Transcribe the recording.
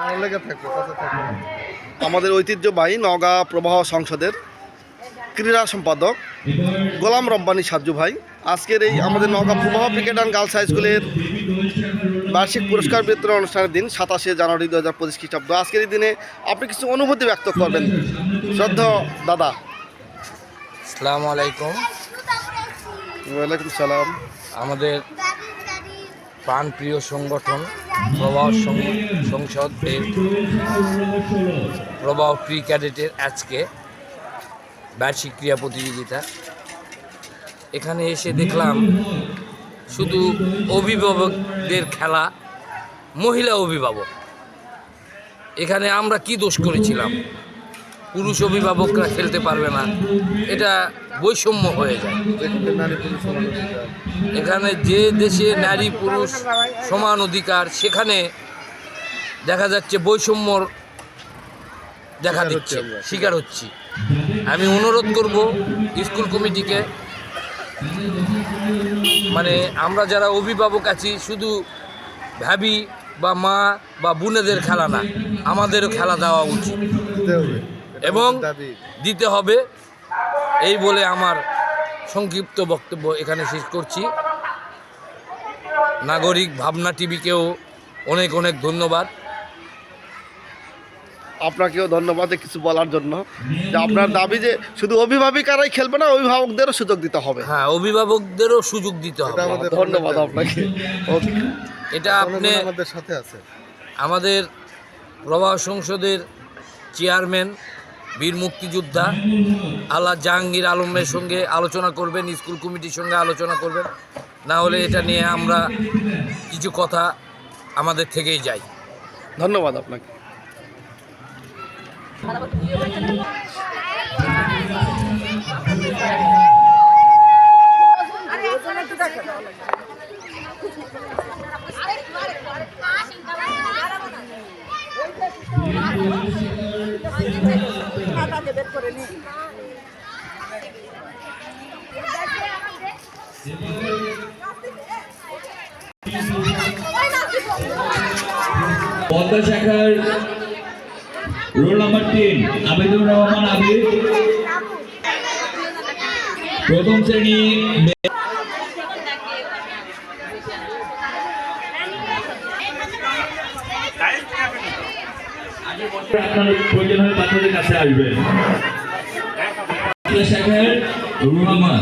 কারও লেগে থাকবে? কাছে থাকবে? আমাদের ঐতিহ্যবাহী নওগাঁ প্রবাহ সংসদের ক্রীড়া সম্পাদক গোলাম রব্বানী সাজ্জু ভাই। আজকের এই আমাদের নওগাঁ প্রবাহ ক্রিকেট অ্যান্ড গার্লস হাই স্কুলের বার্ষিক পুরস্কার বিতরণ অনুষ্ঠানের দিন সাতাশে জানুয়ারি দু হাজার পঁচিশ খ্রিস্টাব্দ। আজকের এই দিনে আপনি কিছু অনুভূতি ব্যক্ত করবেন। শ্রদ্ধ দাদা। আসসালামু আলাইকুম। ওয়ালাইকুম সালাম। আমাদের প্রাণপ্রিয় সংগঠন প্রবাহ সংসদ এর প্রবাহ প্রি ক্যাডেটের আজকে বার্ষিক ক্রীড়া প্রতিযোগিতা। এখানে এসে দেখলাম শুধু অভিভাবকদের খেলা, মহিলা অভিভাবক। এখানে আমরা কি দোষ করেছিলাম? পুরুষ অভিভাবকরা খেলতে পারবে না। এটা বৈষম্য হয়ে যায়। এখানে যে দেশে নারী পুরুষ সমান অধিকার সেখানে দেখা যাচ্ছে বৈষম্যর দেখা দিচ্ছে শিকার হচ্ছি। আমি অনুরোধ করব স্কুল কমিটিকে মানে আমরা যারা অভিভাবক আছি শুধু ভাবি বা মা বা বোনেদের খেলা না আমাদেরও খেলা দেওয়া উচিত। এবং দিতে হবে। এই বলে আমার সংক্ষিপ্ত বক্তব্য এখানে শেষ করছি। নাগরিক ভাবনা টিভিকেও অনেক অনেক ধন্যবাদ। আপনাকেও ধন্যবাদ কিছু বলার জন্য। যে আপনার দাবি যে শুধু অভিভাবিকারাই খেলবে না অভিভাবকদেরও সুযোগ দিতে হবে। হ্যাঁ অভিভাবকদেরও সুযোগ দিতে হবে। ধন্যবাদ আপনাকে। এটা আপনি আমাদের সাথে আছে আমাদের প্রবাহ সংসদের চেয়ারম্যান বীর মুক্তিযোদ্ধা আল্লাহ জাহাঙ্গীর আলমের সঙ্গে আলোচনা করবেন স্কুল কমিটির সঙ্গে আলোচনা করবেন না হলে এটা নিয়ে আমরা কিছু কথা আমাদের থেকেই যাই ধন্যবাদ আপনাকে পদ্মা শাখার রোল নাম্বার তিন আবিদুর রহমান আবিদ প্রথম শ্রেণি আপনার প্রয়োজন হলে বাচ্চাদের কাছে আসবেন। শাখার নাম্বার